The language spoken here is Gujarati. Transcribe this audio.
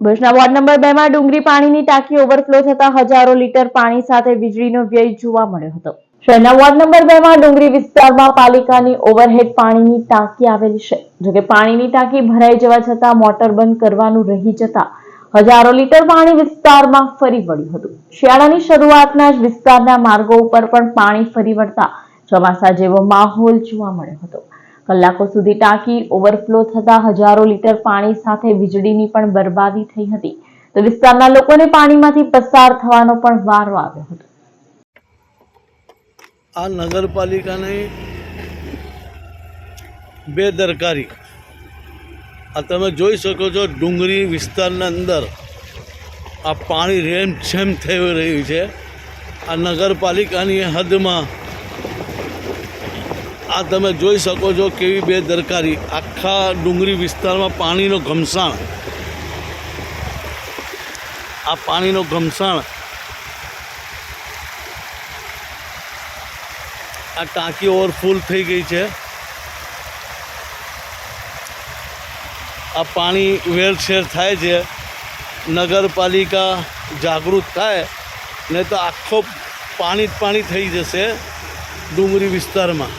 ભુજના વોર્ડ નંબર બે માં ડુંગરી પાણીની ટાંકી ઓવરફ્લો થતા હજારો લીટર પાણી સાથે વીજળીનો વ્યય જોવા મળ્યો હતો. શહેરના વોર્ડ નંબર બે માં ડુંગરી વિસ્તારમાં પાલિકાની ઓવરહેડ પાણીની ટાંકી આવેલી છે. જોકે પાણીની ટાંકી ભરાઈ જવા છતાં મોટર બંધ કરવાનું રહી જતા હજારો લીટર પાણી વિસ્તારમાં ફરી વળ્યું હતું. શિયાળાની શરૂઆતના જ વિસ્તારના માર્ગો ઉપર પણ પાણી ફરી વળતા ચોમાસા જેવો માહોલ જોવા મળ્યો હતો. કલાકો સુધી ટાંકી ઓવરફ્લો થતા હજારો લીટર પાણી સાથે વીજળીની પણ બરબાદી થઈ હતી. તો વિસ્તારના લોકોને પાણીમાંથી પસાર થવાનો પણ વારો આવ્યો હતો. આ નગરપાલિકાની બેદરકારી. આ તમે જોઈ શકો છો, ડુંગરી વિસ્તારના અંદર આ પાણી રેમછેમ થઈ રહ્યું છે. આ નગરપાલિકાની હદમાં આ તમે જોઈ શકો છો કેવી બેદરકારી આખા ડુંગરી વિસ્તારમાં પાણીનો ઘમસાણ. આ પાણીનો ઘમસાણ. આ ટાંકી ઓવરફુલ થઈ ગઈ છે. આ પાણી વેરછેર થાય છે. નગરપાલિકા જાગૃત થાય ને તો આખો પાણી જ પાણી થઈ જશે ડુંગરી વિસ્તારમાં.